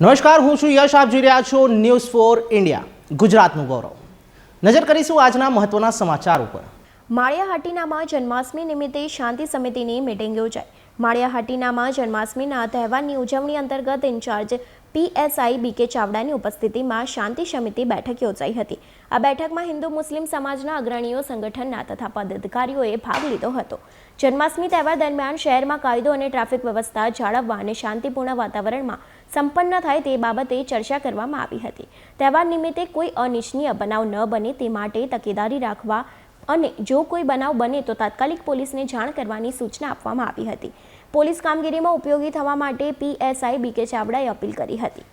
નમસ્કાર, હું છું યશ. આપ જોઈ રહ્યા છો ન્યૂઝ ફોર ઇન્ડિયા, ગુજરાતનું ગૌરવ. નજર કરીશું આજના મહત્વના સમાચાર ઉપર. માળિયાહાટીનામાં જન્માષ્ટમી નિમિત્તે શાંતિ સમિતિની મિટિંગ યોજાઈ. માળિયાહાટીનામાં જન્માષ્ટમીના તહેવારની ઉજવણી અંતર્ગત ઇન્ચાર્જ પીએસઆઈ બીકે ચાવડાની ઉપસ્થિતિમાં શાંતિ સમિતિ બેઠક યોજાઈ હતી. આ બેઠકમાં હિન્દુ મુસ્લિમ સમાજના અગ્રણીઓ, સંગઠનના તથા પદાધિકારીઓએ ભાગ લીધો હતો. જન્માષ્ટમી તહેવાર દરમિયાન શહેરમાં કાયદો અને ટ્રાફિક વ્યવસ્થા જાળવવા અને શાંતિપૂર્ણ વાતાવરણમાં સંપન્ન થાય તે બાબતે ચર્ચા કરવામાં આવી હતી. તહેવાર નિમિત્તે કોઈ અનિચ્છનીય બનાવ ન બને તે માટે તકેદારી રાખવા અને જો કોઈ બનાવ બને તો તાત્કાલિક પોલીસને જાણ કરવાની સૂચના આપવામાં આવી હતી. પોલીસ કામગીરીમાં ઉપયોગી થવા માટે પીએસઆઈ બીકે ચાવડાએ અપીલ કરી હતી.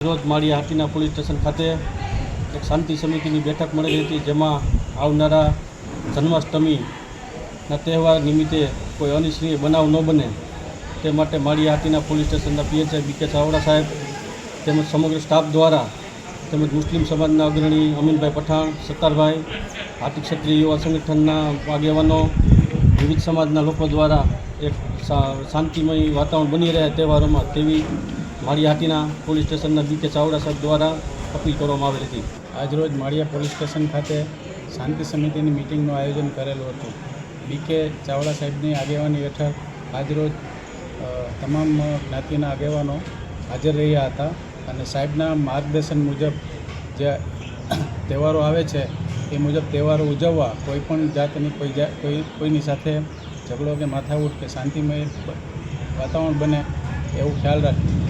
રોજ માળી હાટીના પોલીસ સ્ટેશન ખાતે એક શાંતિ સમિતિની બેઠક મળેલી હતી, જેમાં આવનારા જન્માષ્ટમીના તહેવાર નિમિત્તે કોઈ અનિચ્છનીય બનાવ ન બને તે માટે માળી હાટીના પોલીસ સ્ટેશનના પીએચઆઈ બીકે ચાવડા સાહેબ તેમજ સમગ્ર સ્ટાફ દ્વારા તેમજ મુસ્લિમ સમાજના અગ્રણી અમીનભાઈ પઠાણ, સત્તારભાઈ હાટી ક્ષત્રિય યુવા સંગઠનના આગેવાનો, વિવિધ સમાજના લોકો દ્વારા એક શાંતિમય વાતાવરણ બની રહે તહેવારોમાં તેવી માળી હાટીના પોલીસ સ્ટેશનના બી કે ચાવડા સાહેબ દ્વારા અપીલ કરવામાં આવેલી હતી. આજરોજ માળિયા પોલીસ સ્ટેશન ખાતે શાંતિ સમિતિની મિટિંગનું આયોજન કરેલું હતું. બી કે ચાવડા સાહેબની આગેવાની હેઠળ આજરોજ તમામ જ્ઞાતિના આગેવાનો હાજર રહ્યા હતા અને સાહેબના માર્ગદર્શન મુજબ જે તહેવારો આવે છે એ મુજબ તહેવારો ઉજવવા કોઈ પણ જાતની કોઈ કોઈ, કોઈની સાથે ઝઘડો કે માથાકૂટ કે શાંતિમય વાતાવરણ બને એવું ખ્યાલ રાખી